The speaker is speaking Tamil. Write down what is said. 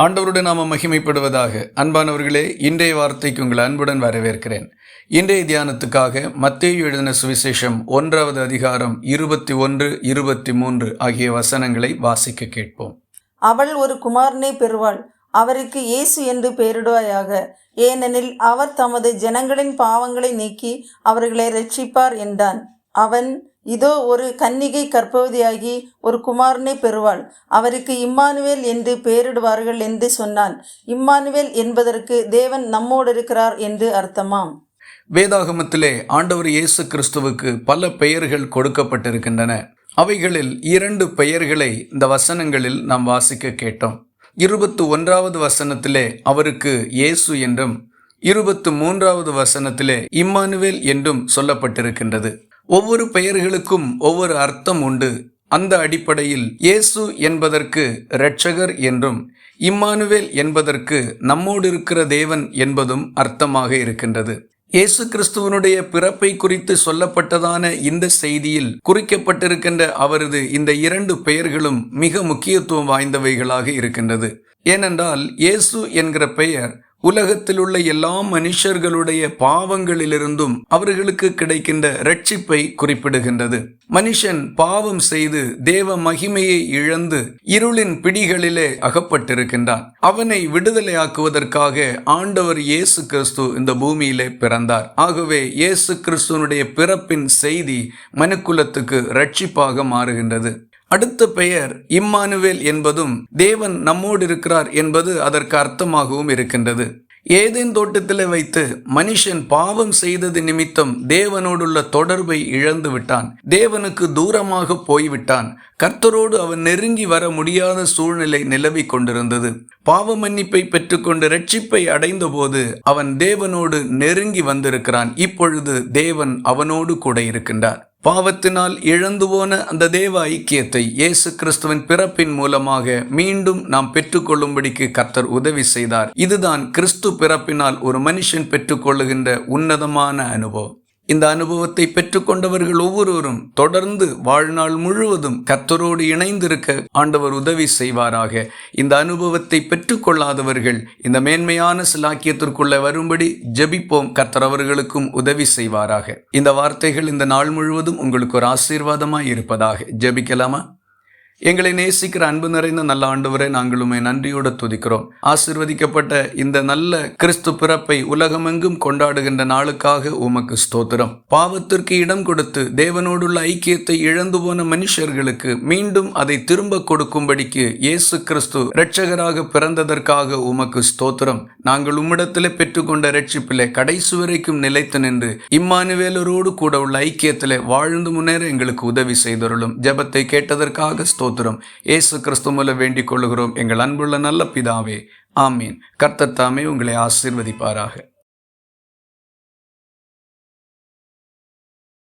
ஆண்டவருடன் நாம மகிமைப்படுவதாக. அன்பானவர்களே இன்றைய வார்த்தைக்கு உங்கள் அன்புடன் வரவேற்கிறேன். இன்றைய தியானத்துக்காக மத்திய எழுதின சுவிசேஷம் ஒன்றாவது அதிகாரம் இருபத்தி ஒன்று இருபத்தி மூன்று ஆகிய வசனங்களை வாசிக்க கேட்போம். அவள் ஒரு குமாரனை பெறுவாள். அவருக்கு இயேசு என்று பெயரிடுவாயாக. ஏனெனில் அவர் தமது ஜனங்களின் பாவங்களை நீக்கி அவர்களை ரட்சிப்பார் என்றான். அவன் இதோ ஒரு கன்னிகை கற்பவதியாகி ஒரு குமாரனை பெறுவாள். அவருக்கு இம்மானுவேல் என்று பெயரிடுவார்கள் என்று சொன்னான். இம்மானுவேல் என்பதற்கு தேவன் நம்மோடு இருக்கிறார் என்று அர்த்தமாம். வேதாகமத்திலே ஆண்டவர் இயேசு கிறிஸ்துவுக்கு பல பெயர்கள் கொடுக்கப்பட்டிருக்கின்றன. அவைகளில் இரண்டு பெயர்களை இந்த வசனங்களில் நாம் வாசிக்க கேட்டோம். இருபத்து ஒன்றாவது வசனத்திலே அவருக்கு இயேசு என்றும் இருபத்து மூன்றாவது வசனத்திலே இம்மானுவேல் என்றும் சொல்லப்பட்டிருக்கின்றது. ஒவ்வொரு பெயர்களுக்கும் ஒவ்வொரு அர்த்தம் உண்டு. அந்த அடிப்படையில் இயேசு என்பதற்கு இரட்சகர் என்றும் இம்மானுவேல் என்பதற்கு நம்மோடு இருக்கிற தேவன் என்பதும் அர்த்தமாக இருக்கின்றது. இயேசு கிறிஸ்துவனுடைய பிறப்பை குறித்து சொல்லப்பட்டதான இந்த செய்தியில் குறிக்கப்பட்டிருக்கின்ற அவரது இந்த இரண்டு பெயர்களும் மிக முக்கியத்துவம் வாய்ந்தவைகளாக இருக்கின்றது. ஏனென்றால் இயேசு என்கிற பெயர் உலகத்தில் உள்ள எல்லா மனுஷர்களுடைய பாவங்களிலிருந்தும் அவர்களுக்கு கிடைக்கின்ற ரட்சிப்பை குறிப்பிடுகின்றது. மனுஷன் பாவம் செய்து தேவ மகிமையை இழந்து இருளின் பிடிகளிலே அகப்பட்டிருக்கின்றான். அவனை விடுதலையாக்குவதற்காக ஆண்டவர் இயேசு கிறிஸ்து இந்த பூமியிலே பிறந்தார். ஆகவே இயேசு கிறிஸ்துவனுடைய பிறப்பின் செய்தி மனுக்குலத்துக்கு ரட்சிப்பாக மாறுகின்றது. அடுத்த பெயர் இம்மானுவேல் என்பதும் தேவன் நம்மோடு இருக்கிறார் என்பது அதற்கு அர்த்தமாகவும் இருக்கின்றது. ஏதேன் தோட்டத்தில் வைத்து மனுஷன் பாவம் செய்தது நிமித்தம் தேவனோடுள்ள தொடர்பை இழந்து விட்டான். தேவனுக்கு தூரமாக போய்விட்டான். கர்த்தரோடு அவன் நெருங்கி வர முடியாத சூழ்நிலை நிலவி கொண்டிருந்தது. பாவ மன்னிப்பை பெற்றுக்கொண்டு ரட்சிப்பை அடைந்தபோது அவன் தேவனோடு நெருங்கி வந்திருக்கிறான். இப்பொழுது தேவன் அவனோடு கூட இருக்கின்றார். பாவத்தினால் இழந்து போன அந்த தேவ ஐக்கியத்தை இயேசு கிறிஸ்துவின் பிறப்பின் மூலமாக மீண்டும் நாம் பெற்றுக்கொள்ளும்படிக்கு கர்த்தர் உதவி செய்தார். இதுதான் கிறிஸ்து பிறப்பினால் ஒரு மனுஷன் பெற்றுக்கொள்ளுகின்ற உன்னதமான அனுபவம். இந்த அனுபவத்தை பெற்றுக்கொண்டவர்கள் ஒவ்வொருவரும் தொடர்ந்து வாழ்நாள் முழுவதும் கத்தரோடு இணைந்திருக்க ஆண்டவர் உதவி செய்வாராக. இந்த அனுபவத்தை பெற்றுக்கொள்ளாதவர்கள் இந்த மேன்மையான சிலாக்கியத்திற்குள்ளே வரும்படி ஜெபிப்போம். கத்தர் அவர்களுக்கும் உதவி செய்வாராக. இந்த வார்த்தைகள் இந்த நாள் முழுவதும் உங்களுக்கு ஒரு ஆசீர்வாதமாய் இருப்பதாக ஜெபிக்கலாமா? எங்களை நேசிக்கிற அன்பு நிறைந்த நல்ல ஆண்டவரை நாங்களுமே நன்றியோடு துதிக்கிறோம். ஆசிர்வதிக்கப்பட்ட இந்த நல்ல கிறிஸ்து பிறப்பை உலகமெங்கும் கொண்டாடுகின்ற நாளுக்காக உமக்கு ஸ்தோத்திரம். பாவத்திற்கு இடம் கொடுத்து தேவனோடுள்ள ஐக்கியத்தை இழந்து போன மனுஷர்களுக்கு மீண்டும் அதை திரும்ப கொடுக்கும்படிக்கு இயேசு கிறிஸ்து இரட்சகராக பிறந்ததற்காக உமக்கு ஸ்தோத்திரம். நாங்கள் உம்மிடத்திலே பெற்றுக்கொண்ட ரட்சிப்பிலே கடைசி வரைக்கும் நிலைத்து நின்று இம்மானுவேலரோடு கூட உள்ள ஐக்கியத்திலே வாழ்ந்து முன்னேற எங்களுக்கு உதவி செய்தருளும். ஜெபத்தை கேட்டதற்காக ஸ்தோத்திரம். இயேசு கிறிஸ்து மூலம் வேண்டிக் கொள்ளுகிறோம். எங்கள் அன்புள்ள நல்ல பிதாவே ஆமீன். கர்த்தத்தாமே உங்களை ஆசீர்வதிப்பாராக.